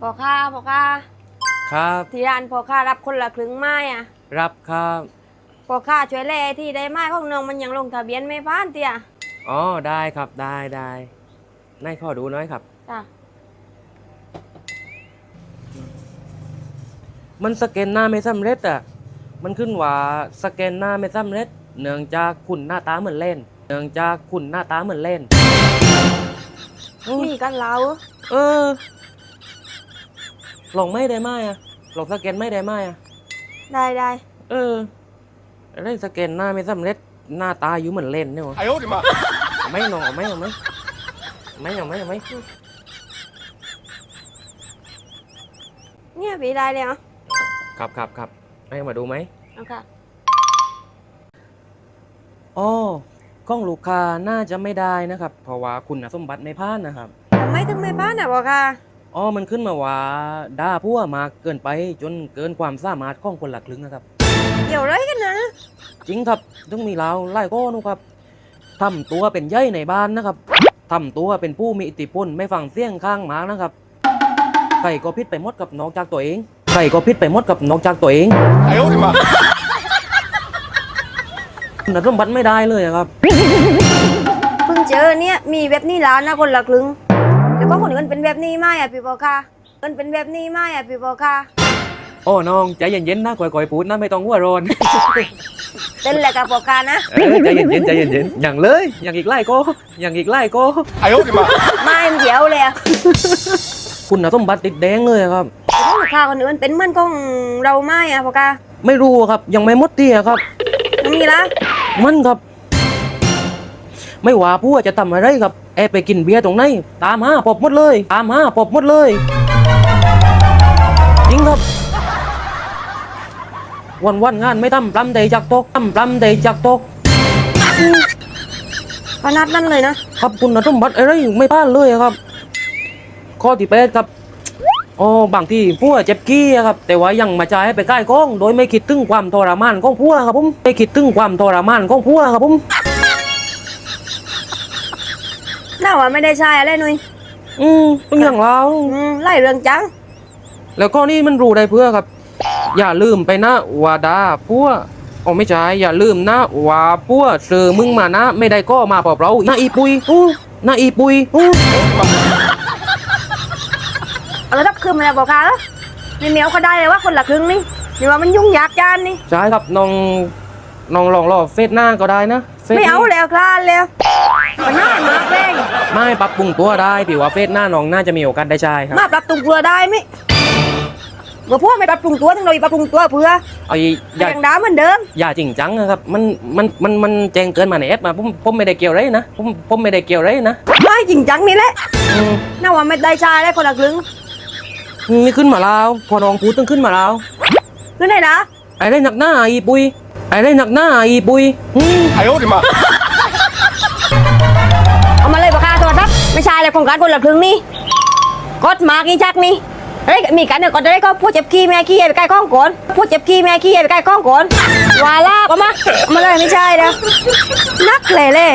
พ่อค้าพ่อค้าครับที่ร้านพ่อค้ารับคนละครึ่งไม้อะรับครับพ่อค้าช่วยแลที่ได้ไม้ของน้องมันยังลงทะเบียนไม่ผ่านเตี้ยอ๋อได้ครับได้ได้นายขอดูหน้อยครับ จ้ะมันสแกนหน้าไม่สำเร็จอะมันขึ้นว่าสแกนหน้าไม่สำเร็จ เนื่องจากคุณหน้าตาเหมือนเล่น เนื่องจากคุณหน้าตาเหมือนเล่นอืมมีกันเราเออ หลงไม่ได้ไหมอะลงสแกนไม่ได้ไหมอะได้ได้เออเล่นสแกนหน้าไม่สำเร็จหน้าตาอยู่เหมือนเล่นเนี่ยวะไอ้โอ๊ตมาไม่หนอไม่หนอไม่ไม่หนอไม่หนอไม่เนี่ยผีได้เลยเหรอครับครับครับให้มาดูไหมเอาค่ะอ๋อกล้องลูกค้าน่าจะไม่ได้นะครับ เพราะว่าคุณสมบัติไม่พลาดนะครับทำไมถึงไม่พลาดนะบอกค่ะ อ๋อ มันขึ้นมาว่าด่าพวมากเกินไปจนเกินความสามารถของคนหลักลึงนะครับ เดี๋ยวไรกันนะ จริงครับต้องมีเราไล่ก้อนุครับทำตัวเป็นใยในบ้านนะครับทำตัวเป็นผู้มีอิทธิพลไม่ฟังเสียงข้างหมากนะครับใครก็พิษไปหมดกับนอกจากตัวเองใครก็พิษไปหมดกับนอกจากตัวเองไอ้โอ้ยมาแต่สมบัติไม่ได้เลยครับ เพิ่งเจอเนี่ยมีเว็บนี่ร้านนะคนหลักลึง แล้วก็คนอื่นเป็นแบบนี้ไหมอะพี่บอกค่ะเอินเป็นแบบนี้ไหมอะพี่บอกค่ะโอ้น้องใจเย็นๆนะก่อยๆพูดนะไม่ต้องหัวร้อนเต้นแหละกับบอกค่ะนะใจเย็นๆใจเย็นๆอย่างเลย อย่างอีกไล่ก็อย่างอีกไล่โกไอ้โอ้ยมาไม่เดี๋ยวเลยคุณนะต้มบัตรติดแดงเลยครับพี่วลูกค้าคนอื่นเป็นเมือนของเราไหมอะบอกค่ะไม่รู้ครับยังไม่มดเตี้ยครับมีละมันครับ ไม่ว่าผู้จะทำอะไรครับแอบไปกินเบียร์ตรงไหนตามหาปอบหมดเลยตามหาปอบหมดเลยจริงครับวันวันๆงานไม่ทำปลำใจจากโต๊ะทำปลำใจจากโต๊ะขนาดนั้นเลยนะครับคุณสมบัติอะไรไม่พลาดเลยครับ ข้อที่แปดครับอ๋อบางทีผัวเจ็บกี้อะครับ แต่ว่ายังมาจ่ายให้ไปใกล้กล้อง โดยไม่คิดถึงความทรมานของผัวครับผมไม่คิดถึงความทรมานของผัวครับผม น่าว่าไม่ได้ใช่อะไรหนุ่ยอืมเป็นอย่างเราอืมไล่เรื่องจัง แล้วก็นี่มันรู้ได้เพื่อครับ อย่าลืมไปนะว่าดาพัวโอ้ไม่ใช่อย่าลืมนะว่าพัวซื้อมึงมานะ ไม่ได้ก็มาปอบเรานะอีปุยอู้นะอีปุยอู้เอาแล้วรับคืนมาแล้วบอกค่ะไม่เหมียวก็ได้เลยว่าคนละครึ่งนี่นี่ว่ามันยุ่งยากจานนี่ ใช่ครับน้องน้องลองรอเฟซหน้าก็ได้นะฟซไม่เอาแล้วคลานแล้ว มันน่ามากแรง ไม่ปรับปรุงตัวได้พี่ว่าเฟซหน้าน้องน่าจะมีโอกาสได้ใช่ครับ มาปรับปรุงตัวได้ไหมเมื่อพวกไม่ปรับปรุงตัวทั้งเราปรับปรุงตัวเพื่อ เอาอย่าอย่า แรงดาเหมือนเดิม อย่าจริงจังนะครับมันมันมันมันแจ้งเกินมาในแอปมาผมผมไม่ได้เกี่ยวอะไรนะผมผมไม่ได้เกี่ยวอะไรนะ ไม่จริงจังนี่แหละ อืม น่าว่าไม่ได้ใช่แล้วคนละครึ่ง นี่ขึ้นมาแล้วพอน้องพูดต้องขึ้นมาแล้ว คือไหนนะ ไอ้ได้หนักหน้าอีปุยไอ้ได้หนักหน้าอีปุยอืม 哎呦我的妈！ ไม่ใช่เลยโครงการคนละครึ่งนี่กดมากี่ชักนี่เฮ้ยมีกันเดี๋ยก่อนจะได้ก็พูดเจ็บขี้แม่ขี้ไปใกล้ข้องก่อนพูดเจ็บขี้แม่ขี้ไปใกล้ข้องก่อนวาลาบเอามามาเลยไม่ใช่เด้อนักเลยเลย